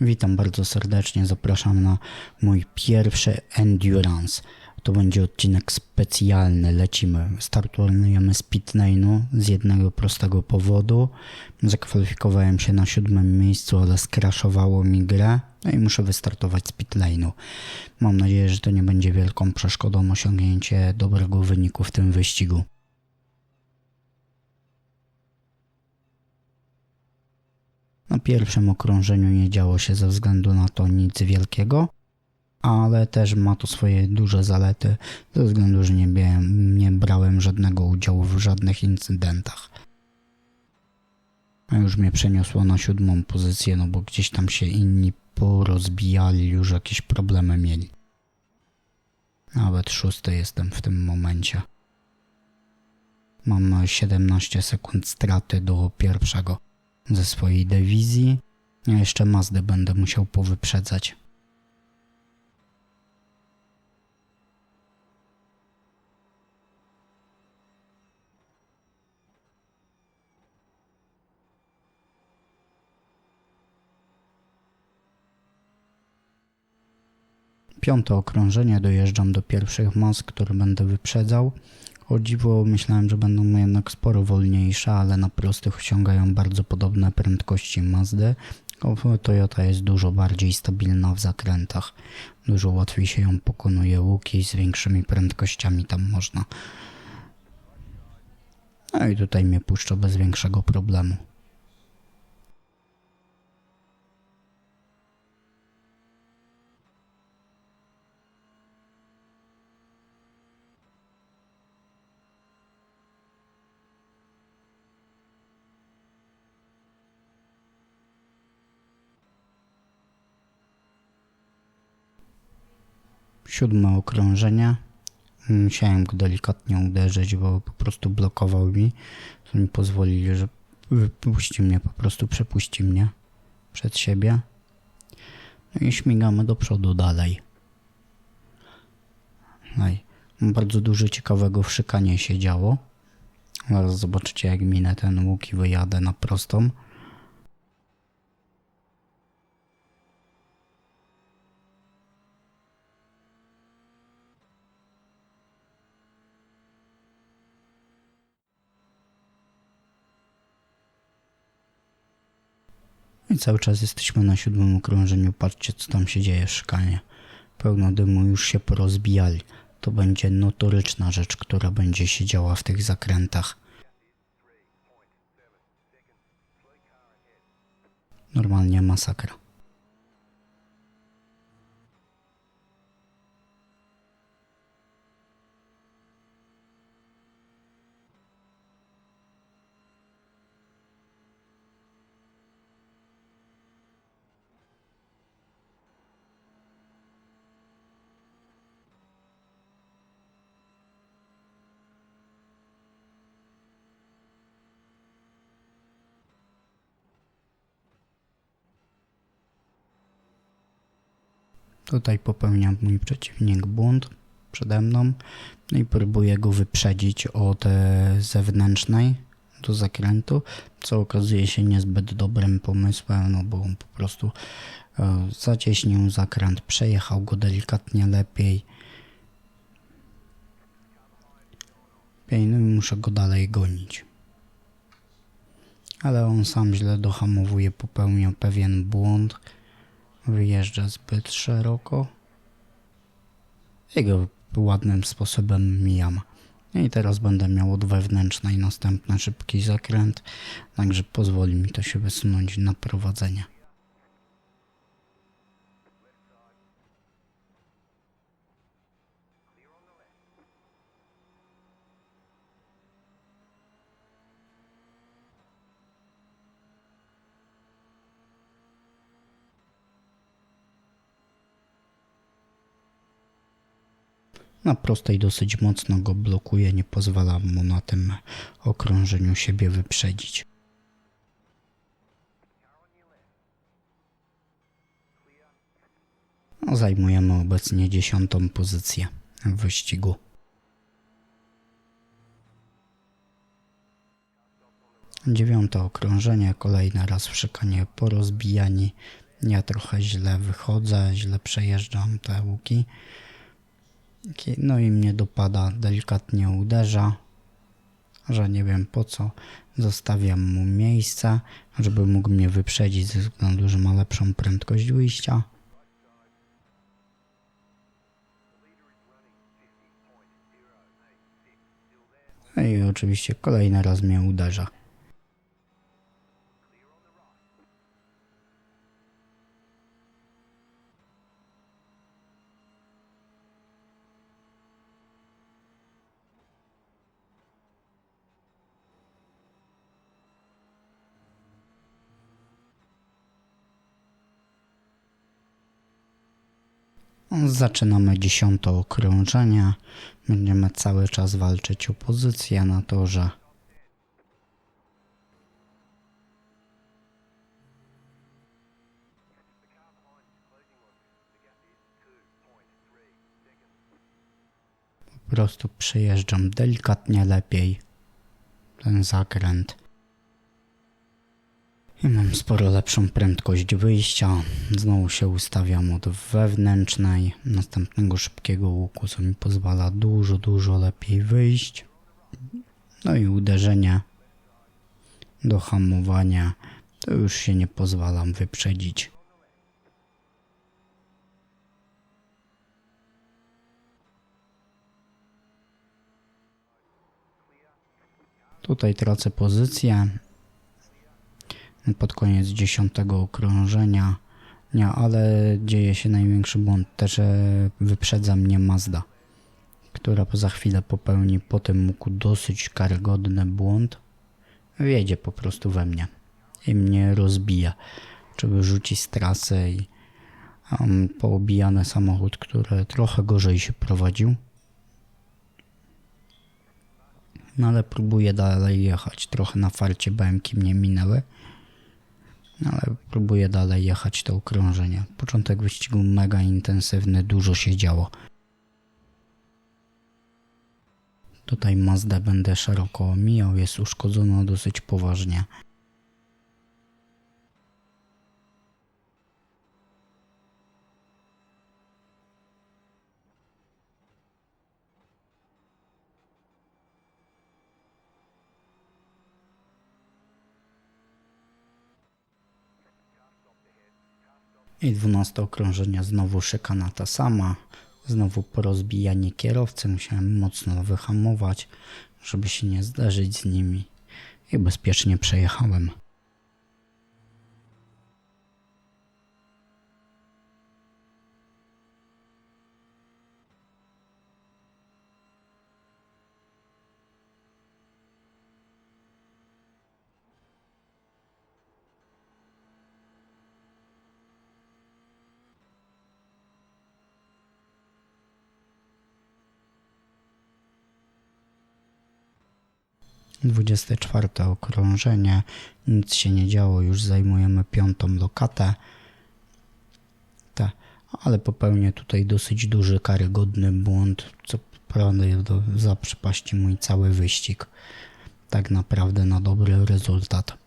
Witam bardzo serdecznie, zapraszam na mój pierwszy Endurance. To będzie odcinek specjalny, lecimy. Startujemy z pitlane'u z jednego prostego powodu. Zakwalifikowałem się na siódmym miejscu, ale skraszowało mi grę. No i muszę wystartować z pitlane'u. Mam nadzieję, że to nie będzie wielką przeszkodą osiągnięcie dobrego wyniku w tym wyścigu. Pierwszym okrążeniu nie działo się ze względu na to nic wielkiego, ale też ma to swoje duże zalety, ze względu, że nie, nie brałem żadnego udziału w żadnych incydentach. A już mnie przeniosło na siódmą pozycję, no bo gdzieś tam się inni porozbijali, już jakieś problemy mieli. Nawet szósty jestem w tym momencie. Mam 17 sekund straty do pierwszego ze swojej dywizji. A jeszcze Mazdy będę musiał powyprzedzać. Piąte okrążenie, dojeżdżam do pierwszych mas, które będę wyprzedzał. O dziwo myślałem, że będą jednak sporo wolniejsze, ale na prostych osiągają bardzo podobne prędkości Mazdy. Toyota jest dużo bardziej stabilna w zakrętach. Dużo łatwiej się ją pokonuje łuki z większymi prędkościami tam można. No i tutaj mnie puszcza bez większego problemu. Siódme okrążenie. Musiałem go delikatnie uderzyć, bo po prostu blokował mi. To mi pozwolili, że wypuści mnie, po prostu przepuści mnie przed siebie. No i śmigamy do przodu dalej. No i bardzo dużo ciekawego w się działo. Zaraz zobaczycie jak minę ten łuk i wyjadę na prostą. I cały czas jesteśmy na siódmym okrążeniu. Patrzcie, co tam się dzieje szkanie. Pełno dymu, już się porozbijali. To będzie notoryczna rzecz, która będzie się działa w tych zakrętach. Normalnie masakra. Tutaj popełnia mój przeciwnik błąd przede mną no i próbuję go wyprzedzić od e, zewnętrznej do zakrętu, co okazuje się niezbyt dobrym pomysłem, no bo on po prostu e, zacieśnił zakręt, przejechał go delikatnie lepiej. No i muszę go dalej gonić. Ale on sam źle dohamowuje, popełniał pewien błąd wyjeżdża zbyt szeroko i go ładnym sposobem mijam. I teraz będę miał od wewnętrznej następny szybki zakręt, także pozwoli mi to się wysunąć na prowadzenie. Na prostej dosyć mocno go blokuje, nie pozwala mu na tym okrążeniu siebie wyprzedzić. No, zajmujemy obecnie dziesiątą pozycję w wyścigu. Dziewiąte okrążenie, kolejny raz w szykanie porozbijani. Ja trochę źle wychodzę, źle przejeżdżam te łuki. No i mnie dopada, delikatnie uderza, że nie wiem po co. Zostawiam mu miejsce, żeby mógł mnie wyprzedzić ze względu, że ma lepszą prędkość wyjścia. No i oczywiście kolejny raz mnie uderza. Zaczynamy dziesiąte okrążenie. Będziemy cały czas walczyć o pozycję na torze. Po prostu przejeżdżam delikatnie lepiej ten zakręt. I mam sporo lepszą prędkość wyjścia. Znowu się ustawiam od wewnętrznej, następnego szybkiego łuku, co mi pozwala dużo, dużo lepiej wyjść. No i uderzenie do hamowania, to już się nie pozwalam wyprzedzić. Tutaj tracę pozycję, pod koniec dziesiątego okrążenia. Nie, ale dzieje się największy błąd. Też wyprzedza mnie Mazda, która za chwilę popełni po tym łuku dosyć karygodny błąd. Wjedzie po prostu we mnie i mnie rozbija. Czy wyrzuci z trasy i um, poobijany samochód, który trochę gorzej się prowadził. No ale próbuję dalej jechać. Trochę na farcie BMki mnie minęły. No, ale próbuję dalej jechać to okrążenie. Początek wyścigu mega intensywny, dużo się działo. Tutaj Mazda będę szeroko omijał, jest uszkodzona dosyć poważnie. I dwunaste okrążenie znowu szykana ta sama. Znowu porozbijanie kierowcy. Musiałem mocno wyhamować, żeby się nie zderzyć z nimi. I bezpiecznie przejechałem. Dwudzieste czwarte okrążenie. Nic się nie działo, już zajmujemy piątą lokatę. Ale popełnię tutaj dosyć duży, karygodny błąd, co do- zaprzepaści mój cały wyścig. Tak naprawdę na dobry rezultat.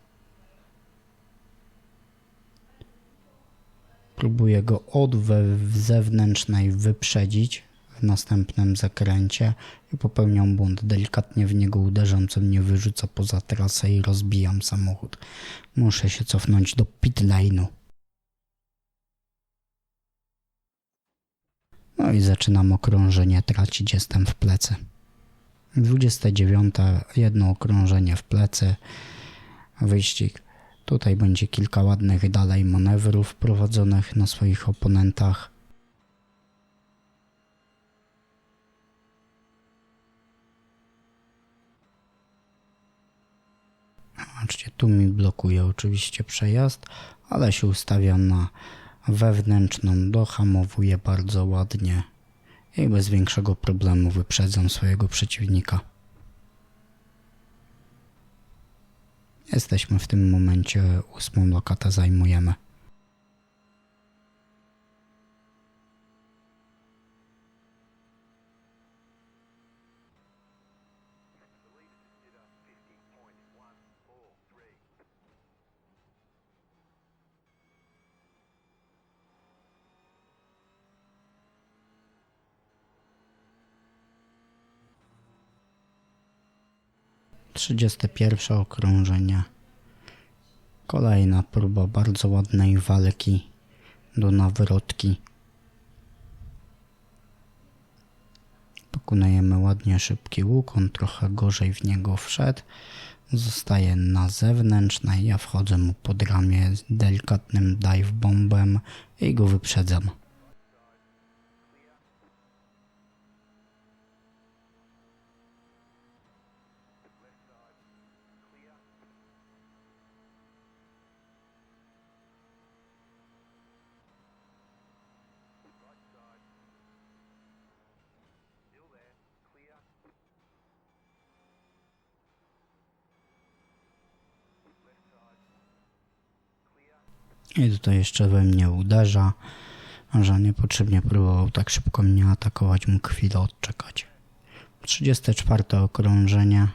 Próbuję go od we zewnętrznej wyprzedzić w następnym zakręcie i popełniam błąd. Delikatnie w niego uderzam, co mnie wyrzuca poza trasę i rozbijam samochód. Muszę się cofnąć do pit lane'u. No i zaczynam okrążenie tracić, jestem w plecy. 29. jedno okrążenie w plecy. Wyścig. Tutaj będzie kilka ładnych dalej manewrów prowadzonych na swoich oponentach. Zobaczcie, tu mi blokuje oczywiście przejazd, ale się ustawiam na wewnętrzną, dohamowuję bardzo ładnie i bez większego problemu wyprzedzam swojego przeciwnika. Jesteśmy w tym momencie, ósmą lokatę zajmujemy. 31 okrążenie. Kolejna próba bardzo ładnej walki do nawrotki. Pokonujemy ładnie szybki łuk, on trochę gorzej w niego wszedł. Zostaje na zewnętrznej, ja wchodzę mu pod ramię z delikatnym dive bombem i go wyprzedzam. I tutaj jeszcze we mnie uderza, że niepotrzebnie próbował tak szybko mnie atakować, mógł chwilę odczekać. 34 okrążenie.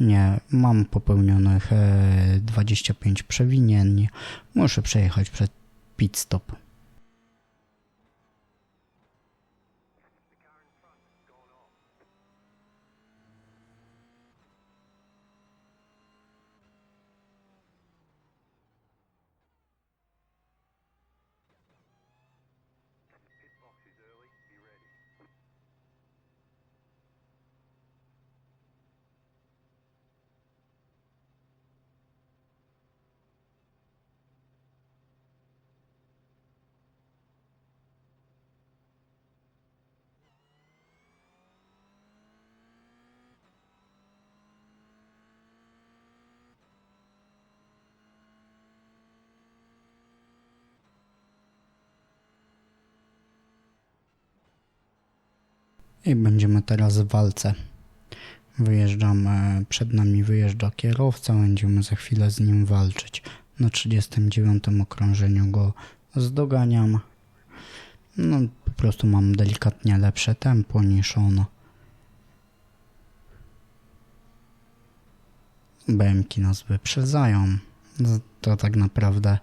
Nie, mam popełnionych e, 25 przewinień. Muszę przejechać przed pit stop. I będziemy teraz w walce. Wyjeżdżamy, przed nami wyjeżdża kierowca, będziemy za chwilę z nim walczyć. Na 39 okrążeniu go zdoganiam. No, po prostu mam delikatnie lepsze tempo niż on. BMki nas wyprzedzają. To tak naprawdę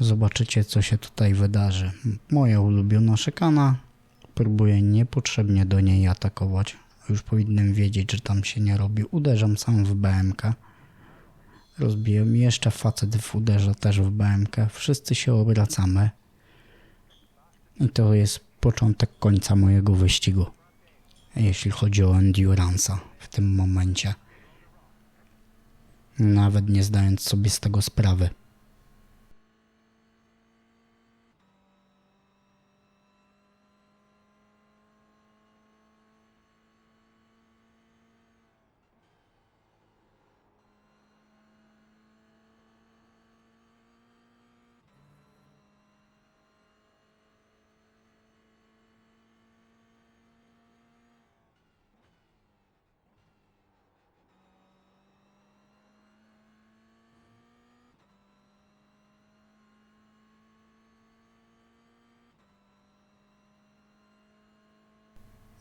zobaczycie, co się tutaj wydarzy. Moja ulubiona szykana. Próbuję niepotrzebnie do niej atakować. Już powinienem wiedzieć, że tam się nie robi. Uderzam sam w BMK. Rozbiję. Jeszcze facet w uderza też w BMK. Wszyscy się obracamy. I to jest początek końca mojego wyścigu. Jeśli chodzi o endurance'a w tym momencie. Nawet nie zdając sobie z tego sprawy.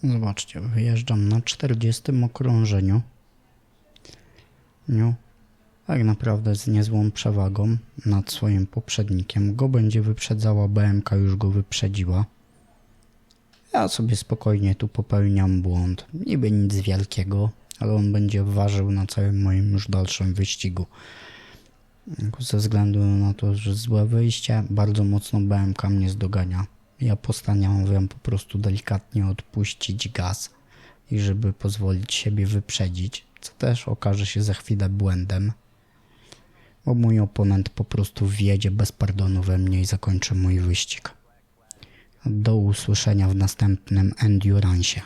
Zobaczcie, wyjeżdżam na 40 okrążeniu. No, tak naprawdę z niezłą przewagą nad swoim poprzednikiem. Go będzie wyprzedzała BMK, już go wyprzedziła. Ja sobie spokojnie tu popełniam błąd. Niby nic wielkiego, ale on będzie ważył na całym moim już dalszym wyścigu. Ze względu na to, że złe wyjście, bardzo mocno BMK mnie zdogania. Ja postanawiam po prostu delikatnie odpuścić gaz i żeby pozwolić siebie wyprzedzić, co też okaże się za chwilę błędem, bo mój oponent po prostu wjedzie bez pardonu we mnie i zakończy mój wyścig. Do usłyszenia w następnym endurance.